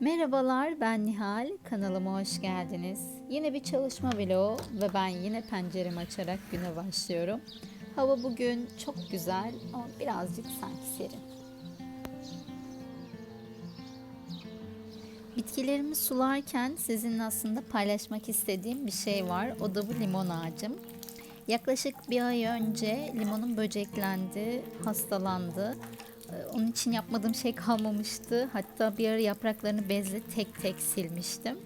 Merhabalar ben Nihal, kanalıma hoş geldiniz. Yine bir çalışma vlogu ve ben yine penceremi açarak güne başlıyorum. Hava bugün çok güzel ama birazcık sanki serin. Bitkilerimi sularken sizinle aslında paylaşmak istediğim bir şey var. O da bu limon ağacım. Yaklaşık bir ay önce limonum böceklendi, hastalandı. Ee, Onun için yapmadığım şey kalmamıştı. Hatta bir ara yapraklarını bezle tek tek silmiştim.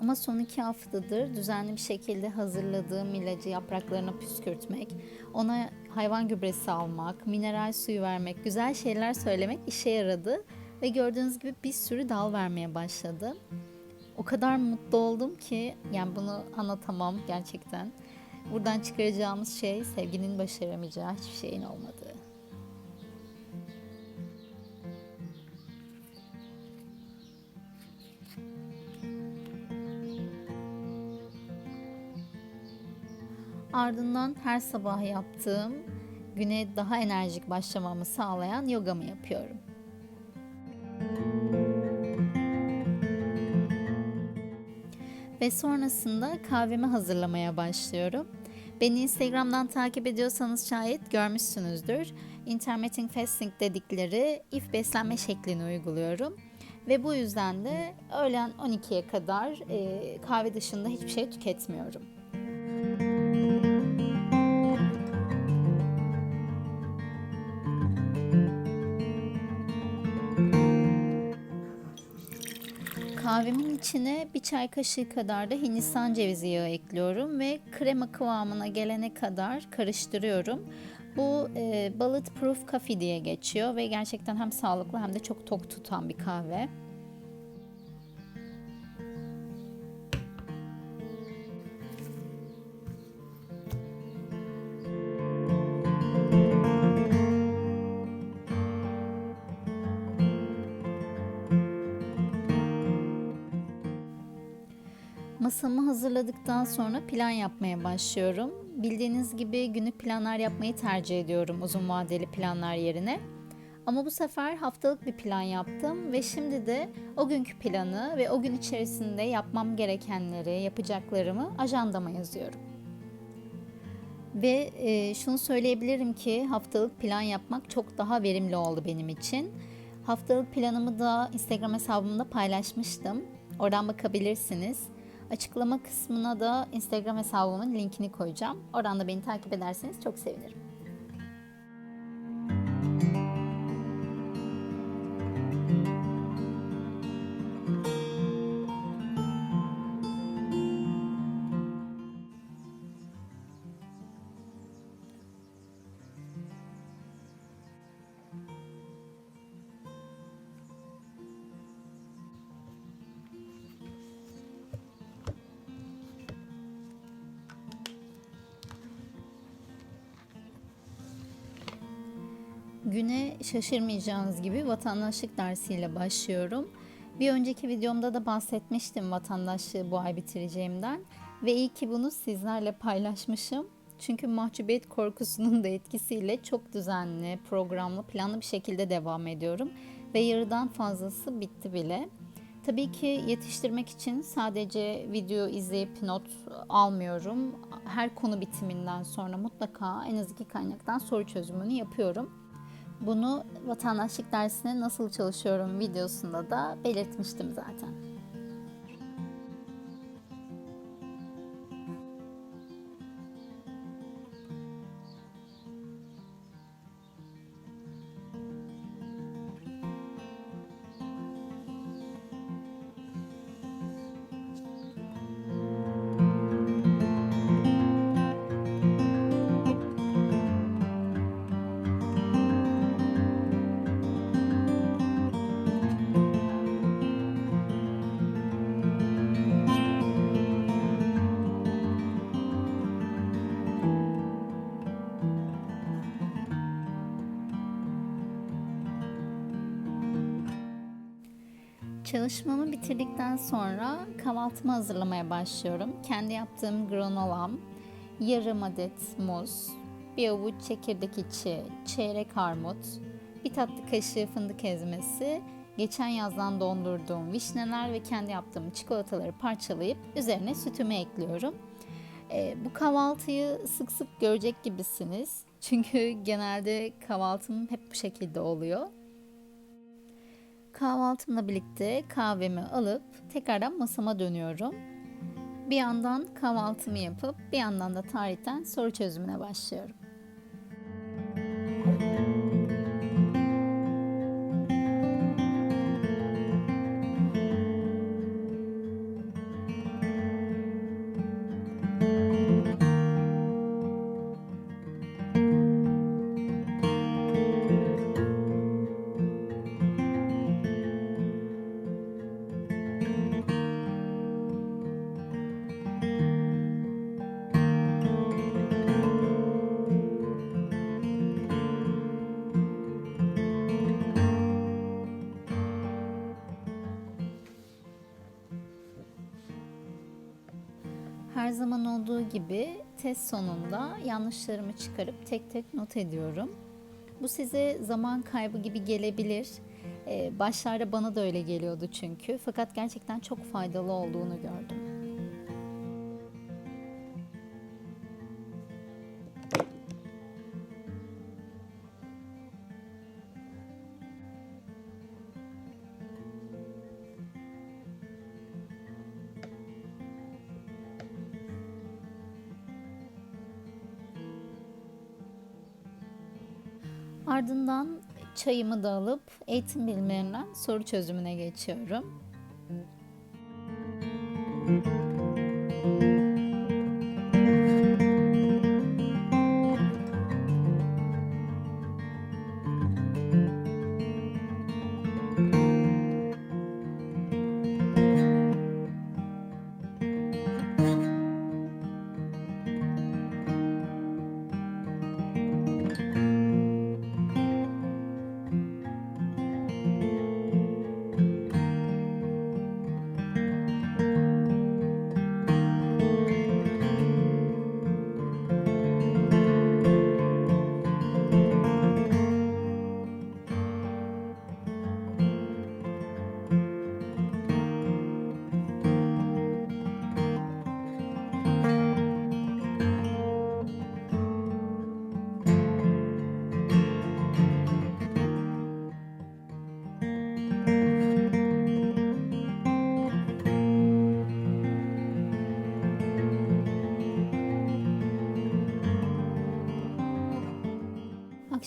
Ama son iki haftadır düzenli bir şekilde hazırladığım ilacı yapraklarına püskürtmek, ona hayvan gübresi almak, mineral suyu vermek, güzel şeyler söylemek işe yaradı. Ve gördüğünüz gibi bir sürü dal vermeye başladı. O kadar mutlu oldum ki yani bunu anlatamam gerçekten. Buradan çıkaracağımız şey sevginin başaramayacağı hiçbir şeyin olmadığı. Ardından her sabah yaptığım güne daha enerjik başlamamı sağlayan yogamı yapıyorum. Ve sonrasında kahvemi hazırlamaya başlıyorum. Beni Instagram'dan takip ediyorsanız şayet görmüşsünüzdür. Intermittent fasting dedikleri if beslenme şeklini uyguluyorum. Ve bu yüzden de öğlen 12'ye kadar e, kahve dışında hiçbir şey tüketmiyorum. Kahvemin içine bir çay kaşığı kadar da Hindistan cevizi yağı ekliyorum ve krema kıvamına gelene kadar karıştırıyorum. Bu e, bulletproof coffee diye geçiyor ve gerçekten hem sağlıklı hem de çok tok tutan bir kahve. Masamı hazırladıktan sonra plan yapmaya başlıyorum. Bildiğiniz gibi günlük planlar yapmayı tercih ediyorum uzun vadeli planlar yerine. Ama bu sefer haftalık bir plan yaptım ve şimdi de o günkü planı ve o gün içerisinde yapmam gerekenleri, yapacaklarımı ajandama yazıyorum. Ve e, şunu söyleyebilirim ki haftalık plan yapmak çok daha verimli oldu benim için. Haftalık planımı da Instagram hesabımda paylaşmıştım. Oradan bakabilirsiniz. Açıklama kısmına da Instagram hesabımın linkini koyacağım. Oradan da beni takip ederseniz çok sevinirim. Güne şaşırmayacağınız gibi vatandaşlık dersiyle başlıyorum. Bir önceki videomda da bahsetmiştim vatandaşlığı bu ay bitireceğimden ve iyi ki bunu sizlerle paylaşmışım. Çünkü mahcubiyet korkusunun da etkisiyle çok düzenli, programlı, planlı bir şekilde devam ediyorum ve yarıdan fazlası bitti bile. Tabii ki yetiştirmek için sadece video izleyip not almıyorum. Her konu bitiminden sonra mutlaka en az iki kaynaktan soru çözümünü yapıyorum. Bunu vatandaşlık dersine nasıl çalışıyorum videosunda da belirtmiştim zaten. Çalışmamı bitirdikten sonra kahvaltımı hazırlamaya başlıyorum. Kendi yaptığım granolam, yarım adet muz, bir avuç çekirdek içi, çeyrek armut, bir tatlı kaşığı fındık ezmesi, geçen yazdan dondurduğum vişneler ve kendi yaptığım çikolataları parçalayıp üzerine sütümü ekliyorum. Ee, bu kahvaltıyı sık sık görecek gibisiniz. Çünkü genelde kahvaltım hep bu şekilde oluyor. Kahvaltımla birlikte kahvemi alıp tekrardan masama dönüyorum. Bir yandan kahvaltımı yapıp bir yandan da tarihten soru çözümüne başlıyorum. Olduğu gibi test sonunda yanlışlarımı çıkarıp tek tek not ediyorum. Bu size zaman kaybı gibi gelebilir. Ee, başlarda bana da öyle geliyordu çünkü. Fakat gerçekten çok faydalı olduğunu gördüm. Ardından çayımı da alıp eğitim bilimlerinden soru çözümüne geçiyorum.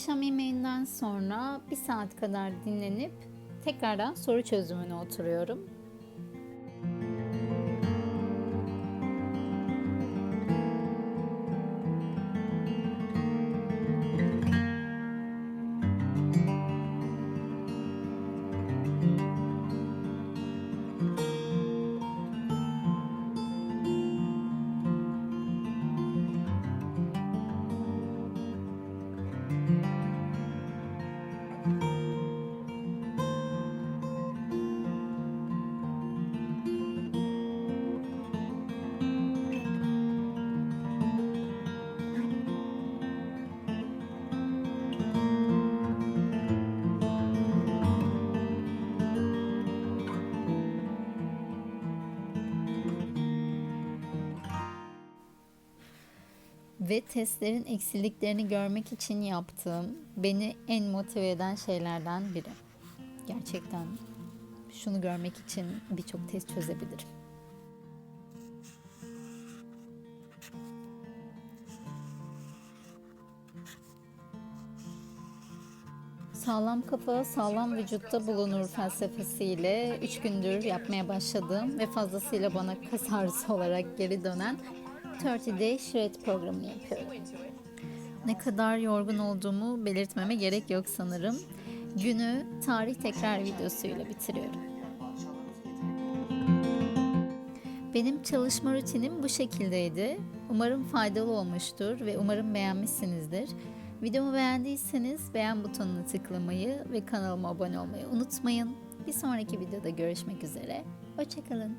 Akşam yemeğinden sonra bir saat kadar dinlenip tekrardan soru çözümüne oturuyorum. Ve testlerin eksikliklerini görmek için yaptığım, beni en motive eden şeylerden biri. Gerçekten şunu görmek için birçok test çözebilirim. Sağlam kafa, sağlam vücutta bulunur felsefesiyle 3 gündür yapmaya başladığım ve fazlasıyla bana kas ağrısı olarak geri dönen 30 Day Shred programını yapıyorum. Ne kadar yorgun olduğumu belirtmeme gerek yok sanırım. Günü tarih tekrar videosuyla bitiriyorum. Benim çalışma rutinim bu şekildeydi. Umarım faydalı olmuştur ve umarım beğenmişsinizdir. Videomu beğendiyseniz beğen butonuna tıklamayı ve kanalıma abone olmayı unutmayın. Bir sonraki videoda görüşmek üzere. Hoşçakalın.